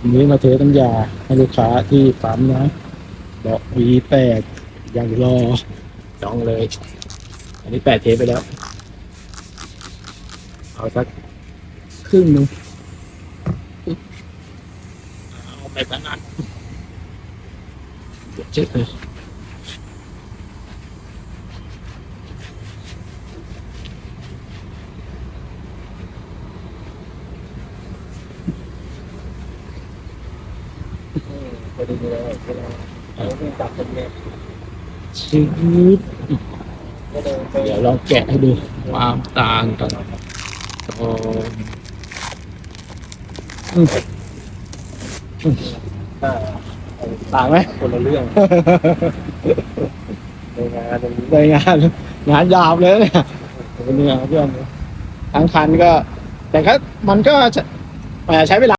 วันนี้มาเทน้ำยาให้ลูกค้าที่ปั๊มนะบอกวีแปดยังรอจองเลย อันนี้แปดเทไปแล้ว เอาสักครึ่งหนึ่งเอาไปตั้งนั้นเดี๋ยวเช็คเลย พอดีเลยเราจับเป็นเมตรชืดก็เลยไปเดี๋ยวลองแกะให้ดูความต่างกันโอ้อ่าต่างไหมคนละเรื่องในงานตรงนี้เลยงานงานยาวเลยเนี่ยเป็นเนี่ยเพื่อนทั้งคันก็ แต่ก็มันก็ใช้เวลา